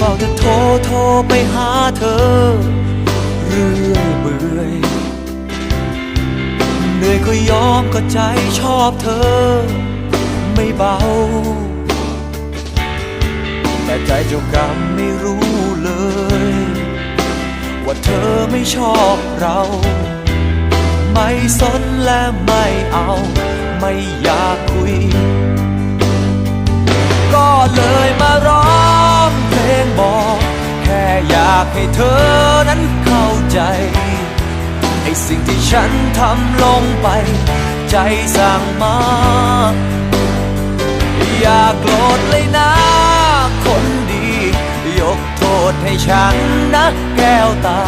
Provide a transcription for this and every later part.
เฝ้าจะโทรโทรไปหาเธอ เรื่อยเบื่อยเหนื่อยก็ยอมก็ใจชอบเธอ ไม่เบา แต่ใจเจ้ากรรมไม่รู้เลย ว่าเธอไม่ชอบเรา ไม่สนและไม่เอา ไม่อยากคุย ให้เธอนั้นเข้าใจไอ้สิ่งที่ฉันทำลงไป ใจสั่งมา อย่าโกรธเลยนะ คนดี ยกโทษให้ฉันนะแก้วตา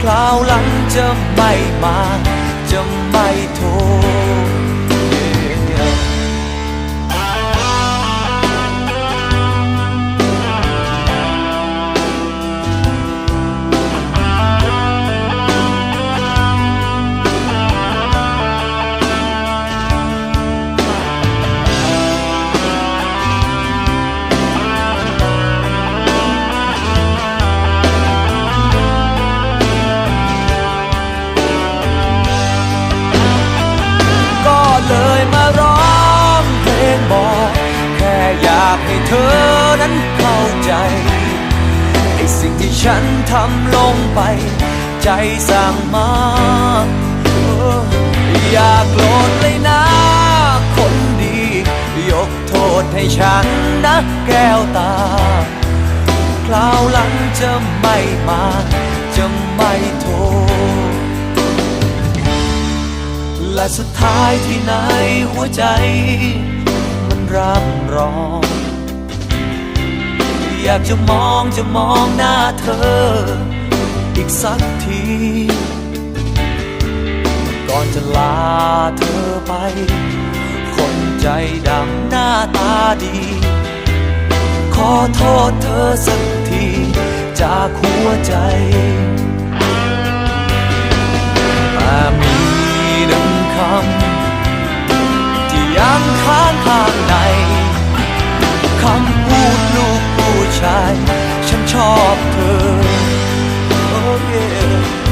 คราวหลังจะไม่มา จะไม่โทษากให้เธอนั้นเข้าใจไอ้สิ่งที่ฉันทำลงไป ใจสั่งมาอย่าโกรธเลยนะ คนดี ยกโทษให้ฉันนะแก้วตา คราวหลังจะไม่มา จะไม่โทษ และสุดท้ายที่ไหนหัวใจ รับรอง อยากจะมองจะมองหน้าเธอ อีกสักที ก่อนจะลาเธอไป คนใจดำหน้าตาดี ขอโทษเธอสักทีจากหัวใจ อนในคำพูดลูกผู้ชาย ฉันชอบเธอ oh yeah